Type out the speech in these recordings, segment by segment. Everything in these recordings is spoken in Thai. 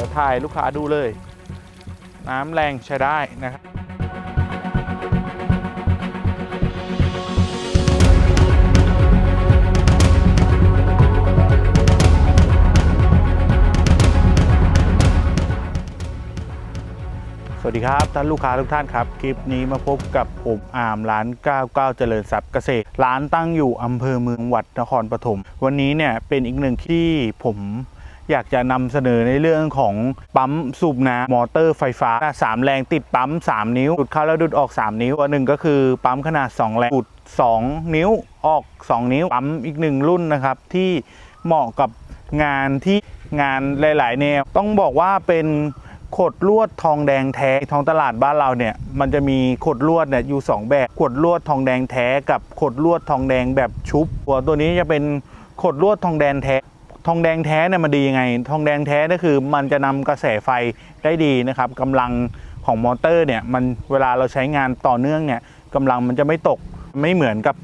ดี๋ยวถ่ายลูกค้าดูเลย น้ำแรงใช้ได้นะครับสวัสดีครับท่านลูกค้าทุกท่านครับ คลิปนี้มาพบกับผมอามร้าน 99 เจริญทรัพย์เกษตร ร้านตั้งอยู่อำเภอเมืองจังหวัดนครปฐมวันนี้เนี่ยเป็นอีกหนึ่งที่ผม อยากจะนำเสนอในเรื่องของปั๊มสูบน้ำมอเตอร์ไฟฟ้า 3 แรงติดปั๊ม 3 นิ้ว ดูดเข้าแล้วดูดออก 3 นิ้วตัวหนึ่งก็คือปั๊มขนาด 2 แรงดูด 2 นิ้วออก 2 นิ้ว ปั๊มอีกหนึ่งรุ่นนะครับ ที่เหมาะกับงานที่งานหลาย ๆ แนว ต้องบอกว่าเป็นขดลวดทองแดงแท้ท้องตลาดบ้านเราเนี่ยมันจะมีขดลวดเนี่ยอยู่สองแบบขดลวดทองแดงแท้กับขดลวดทองแดงแบบชุบตัวตัวนี้จะเป็นขดลวดทองแดงแท้ ทองแดงแท้เนี่ยมันดียังไง ทองแดงแท้ก็คือมันจะนำกระแสไฟได้ดีนะครับกำลังของมอเตอร์เนี่ยมันเวลาเราใช้งานต่อเนื่องเนี่ยกำลังมันจะไม่ตกไม่เหมือนกับ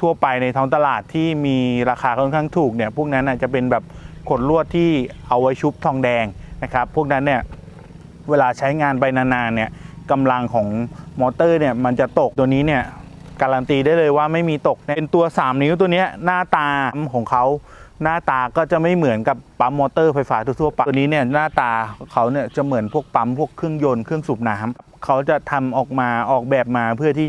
ทั่วไปในท้องตลาดที่มีราคาค่อนข้างถูกเนี่ยพวกนั้นน่ะจะเป็นแบบขดลวดที่เอาไว้ชุบทองแดงนะครับพวกนั้นเนี่ยเวลาใช้งานไปนานๆเนี่ยกำลังของมอเตอร์เนี่ยมันจะตกตัวนี้เนี่ยการันตีได้เลยว่าไม่มีตกเป็นตัว 3 นิ้วตัวนี้หน้าตาของเขา หน้าตาก็จะไม่เหมือนกับปั๊มมอเตอร์ไฟฟ้าทั่วๆไปตัวนี้เนี่ยหน้าตาเขาเนี่ยจะเหมือนพวกปั๊มพวกเครื่องยนต์เครื่องสูบน้ำเขาจะทำออกมาออกแบบมาเพื่อที่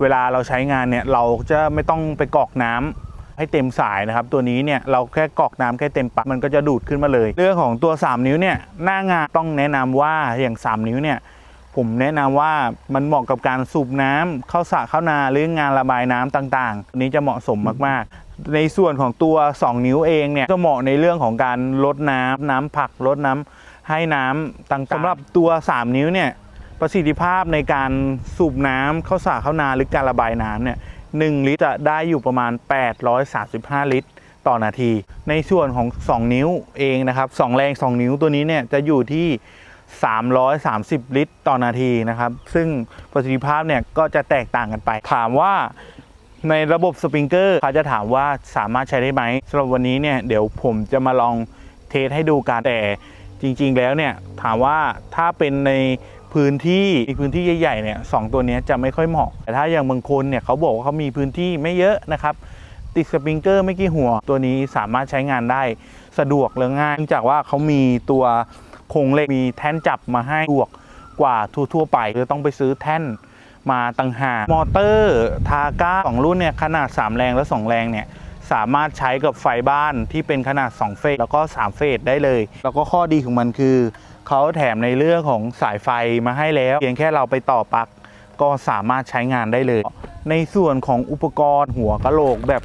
เวลาเราใช้งานเนี่ยเราจะไม่ต้องไปกรอกน้ำให้เต็มสายนะครับ ตัวนี้เนี่ยเราแค่กรอกน้ำแค่เต็มปั๊บมันก็จะดูดขึ้นมาเลย เรื่องของตัว 3 นิ้วเนี่ยหน้างานต้องแนะนำว่าอย่าง 3 นิ้วเนี่ยผมแนะนำว่ามันเหมาะกับการสูบน้ำเข้าสระเข้านาหรืองานระบายน้ำต่างๆอันนี้จะเหมาะสมมากๆ ในส่วนของตัว 2 นิ้วเองเนี่ยจะเหมาะในเรื่องของการลดน้ำน้ำผักลดน้ำให้น้ำต่างๆสำหรับตัว 3 นิ้วเนี่ยประสิทธิภาพในการสูบน้ำเข้าสระเข้านาหรือการระบายน้ำเนี่ยหนึ่งลิตรจะได้อยู่ประมาณ 835 ลิตร ต่อนาที ในส่วนของ 2 นิ้วเองนะครับ2แรง 2 นิ้วตัวนี้เนี่ยจะอยู่ที่ 330 ลิตร ต่อนาทีนะครับ ซึ่งประสิทธิภาพเนี่ยก็จะแตกต่างกันไป ถามว่า ในระบบสปริงเกอร์เขาจะถามว่าสามารถใช้ได้ไหมสำหรับวันนี้เนี่ยเดี๋ยวผมจะมาลองเทสให้ดูกันแต่จริง ๆ แล้วเนี่ยถามว่าถ้าเป็นในพื้นที่พื้นที่ใหญ่ๆเนี่ยสองตัวนี้จะไม่ค่อยเหมาะ แต่ถ้าอย่างบางคนเนี่ยเขาบอกว่าเขามีพื้นที่ไม่เยอะนะครับ ติดสปริงเกอร์ไม่กี่หัว ตัวนี้สามารถใช้งานได้สะดวกและง่ายเนื่องจากว่าเขามีตัวโครงเหล็กมีแท่นจับมาให้สะดวกกว่าทั่วๆไปจะต้องไปซื้อแท่น มาต่างหากมอเตอร์ทาก้าสองรุ่นเนี่ยขนาด 3 แรงและ 2 แรงเนี่ยสามารถใช้กับไฟบ้านที่เป็นขนาด 2 เฟสแล้วก็ 3 เฟสได้เลย แล้วก็ข้อดีของมันคือ เขาแถมในเรื่องของสายไฟมาให้แล้ว เพียงแค่เราไปต่อปลั๊กก็สามารถใช้งานได้เลย ในส่วนของอุปกรณ์หัวกะโหลกแบบ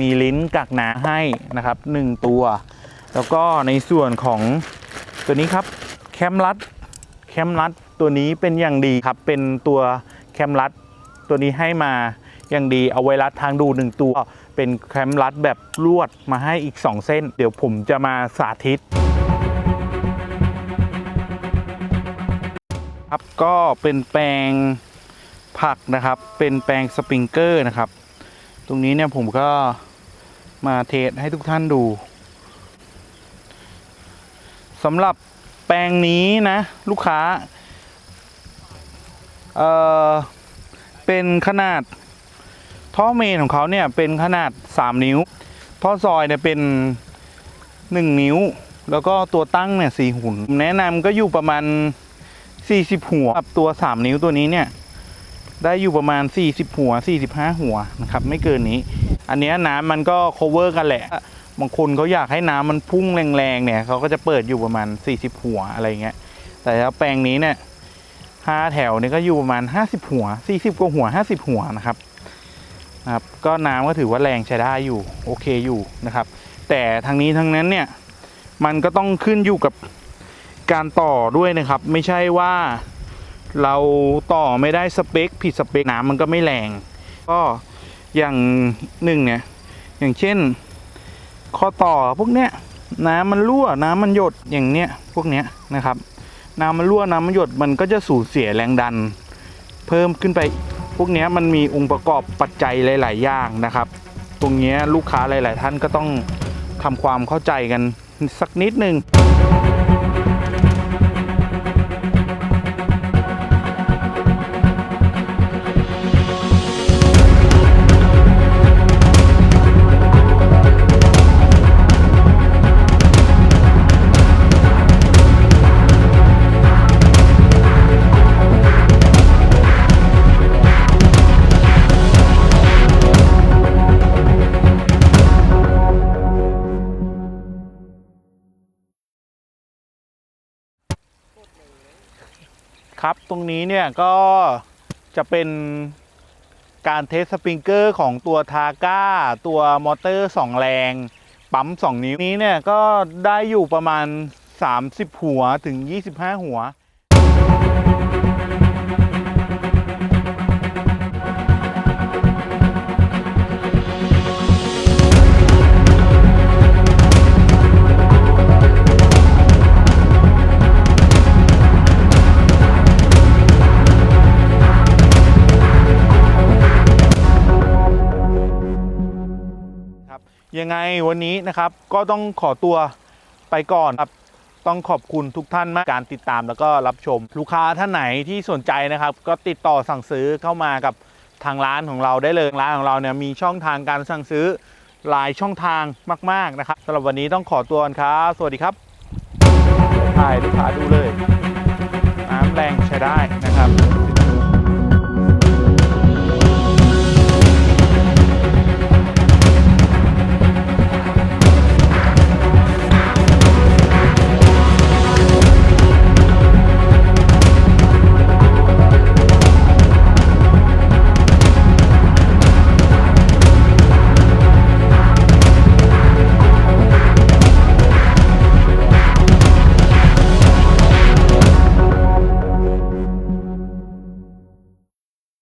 มีลิ้นกักน้ำให้นะครับ 1 ตัว แล้วก็ในส่วนของตัวนี้ครับแคมรัดแคมรัดตัวนี้เป็นอย่างดีครับเป็นตัว แคมรัดตัวนี้ให้มาอย่างดีเอาไว้รัดทางดูหนึ่งตัวเป็นแคมรัดแบบลวดมาให้อีก 2 เส้น เดี๋ยวผมจะมาสาธิต ครับก็เป็นแปลงผักนะครับ เป็นแปลงสปริงเกอร์นะครับ ตรงนี้เนี่ยผมก็มาเทสให้ทุกท่านดูสำหรับแปลงนี้นะ ลูกค้า เอ่อเป็นขนาดท่อเมนของเขาเนี่ยเป็นขนาด 3 นิ้ว ท่อซอยเนี่ยเป็น 1 นิ้ว แล้วก็ตัวตั้งเนี่ยสี่หุ่น แนะนำก็อยู่ประมาณ 40 หัวกับตัว 3 นิ้วตัวนี้เนี่ยได้อยู่ประมาณ 40 หัว 45 หัวนะครับไม่เกินนี้ อันเนี้ยน้ำมันก็ cover กันแหละ บางคนเขาอยากให้น้ำมันพุ่งแรงๆเนี่ยเขาก็จะเปิดอยู่ประมาณ 40 หัวอะไรเงี้ย แต่ถ้าแปลงนี้เนี่ย ห้าแถวนี่ก็อยู่ประมาณ 50 หัว 40 กว่าหัว 50 หัวนะครับนะครับก็น้ำก็ถือว่าแรงใช้ได้อยู่โอเคอยู่นะครับ แต่ทางนี้ทั้งนั้นเนี่ยมันก็ต้องขึ้นอยู่กับการต่อด้วยนะครับ ไม่ใช่ว่าเราต่อไม่ได้สเปคผิดสเปคน้ำมันก็ไม่แรง ก็อย่างหนึ่งเนี่ยอย่างเช่นข้อต่อพวกเนี้ยน้ำมันรั่วน้ำมันหยดอย่างเนี้ยพวกเนี้ยนะครับ น้ำมันรั่วน้ำมันหยดมันก็จะสูญเสียแรงดัน เพิ่มขึ้นไปพวกนี้มันมีองค์ประกอบปัจจัยหลาย ๆ อย่างนะครับ ตรงนี้ลูกค้าหลาย ๆ ท่านก็ต้องทำความเข้าใจกันสักนิดนึง ครับ ตรงนี้เนี่ยก็จะเป็นการเทสสปริงเกอร์ของตัวทาก้าตัวมอเตอร์ 2 แรง ปั๊ม 2 นิ้วนี้เนี่ยก็ได้อยู่ประมาณ 30 หัวถึง 25 หัว ยังไงวันนี้นะครับก็ต้องขอตัวไปก่อนครับต้องขอบคุณทุกท่านมากการติดตามแล้วก็รับชม ลูกค้าท่านไหนที่สนใจนะครับ ก็ติดต่อสั่งซื้อเข้ามากับทางร้านของเราได้เลยร้านของเราเนี่ยมีช่องทางการสั่งซื้อหลายช่องทางมาก ๆนะครับสำหรับวันนี้ต้องขอตัวกันครับสวัสดีครับถ่ายลูกค้าดูเลยน้ำแรงใช้ได้นะครับ